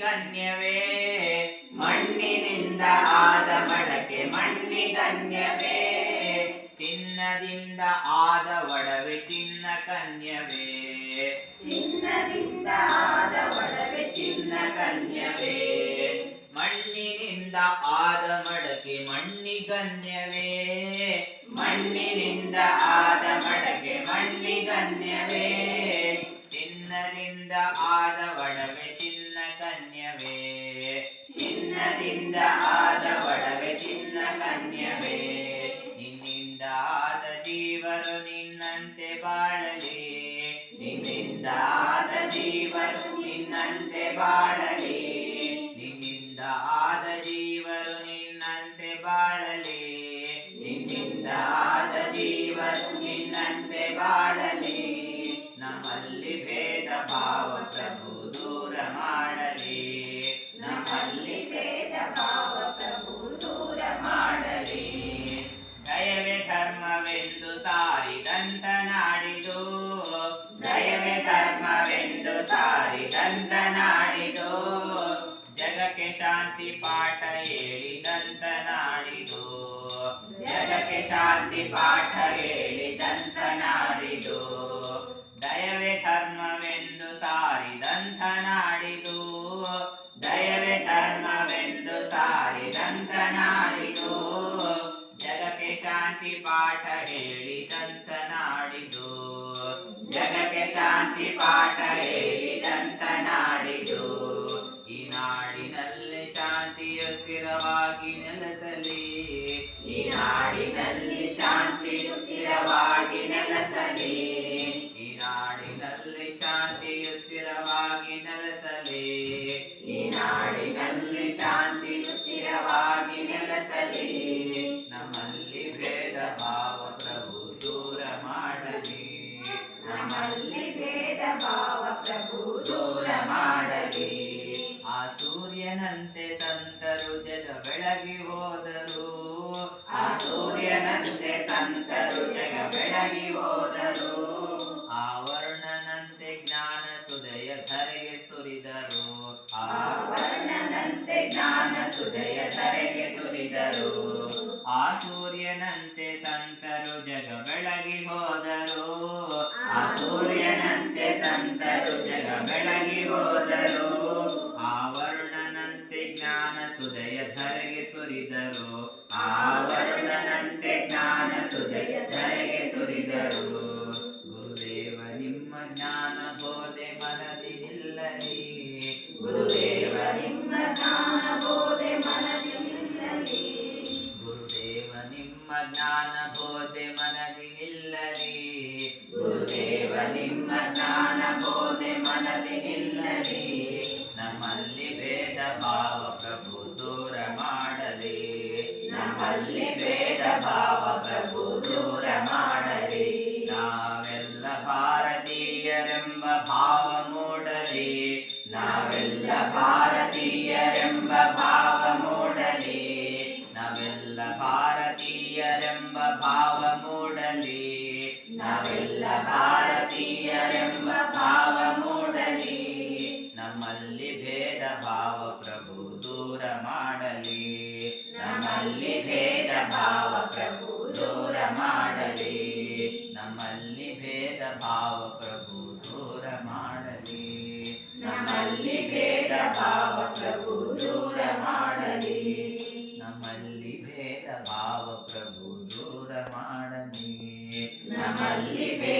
ಮಣ್ಣಿಗನ್ಯವೇ ಮಣ್ಣಿನಿಂದ ಆದ ಮಡಕೆ ಮಣ್ಣಿಗನ್ಯವೇ ಚಿನ್ನದಿಂದ ಆದ ಒಡವೆ ಚಿನ್ನ ಕನ್ಯವೇ. ಚಿನ್ನದಿಂದ ಆದ ಒಡವೆ ಚಿನ್ನ ಕನ್ಯವೇ. ಮಣ್ಣಿನಿಂದ ಆದ ಮಡಕೆ ಮಣ್ಣಿಗನ್ಯವೇ ಮಣ್ಣಿನಿಂದ ಆದ ಮಡಕೆ ಮಣ್ಣಿಗನ್ಯವೇ ಚಿನ್ನದಿಂದ ಬಾಳಲಿ. ನಿನ್ನಿಂದ ಆದ ಜೀವರು ನಿನ್ನಂತೆ ಬಾಳಲಿ. ಶಾಂತಿ ಪಾಠ ಹೇಳಿದಂತ ನಾಡಿದು. ಜಗಕ್ಕೆ ಶಾಂತಿ ಪಾಠ ಹೇಳಿದಂತ ನಾಡಿದು. ದಯವೇ ಧರ್ಮವೆಂದು ಸಾರಿದಂತ ನಾಡಿದು. ದಯವೇ ಧರ್ಮವೆಂದು ಸಾರಿದಂತ ನಾಡಿದು. ಜಗಕ್ಕೆ ಶಾಂತಿ ಪಾಠ ಹೇಳಿದಂತ ನಾಡಿದು. ಜಗಕ್ಕೆ ಶಾಂತಿ ಪಾಠ ಭೇದ ಭಾವ ಪ್ರಭು ದೂರ ಮಾಡಲಿ. ಆ ಸೂರ್ಯನಂತೆ ಸಂತರು ಜಗ ಬೆಳಗಿ ಹೋದರು. ಆ ಸೂರ್ಯನಂತೆ ಸಂತರು ಜಗ ಬೆಳಗಿ ಹೋದರು. ಆ ವರ್ಣನಂತೆ ಜ್ಞಾನ ಸುದಯ ಧರೆಗೆ ಸುರಿದರು. ಆ ವರ್ಣನಂತೆ ಜ್ಞಾನ ಸುದಯ ಧರೆಗೆ ಸುರಿದರು. ಆ ಸೂರ್ಯನಂತೆ ಸಂತರು ಜಗ ಬೆಳಗಿ ಹೋದರು. ಭಾವ ಭಾವ ಪ್ರಭು ದೂರ ಮಾಡಲಿ ನಮ್ಮಲ್ಲಿ ಭೇದ ಭಾವ ಪ್ರಭು ದೂರ ಮಾಡಲಿ ನಮ್ಮಲ್ಲಿ ಭೇದ ಭಾವ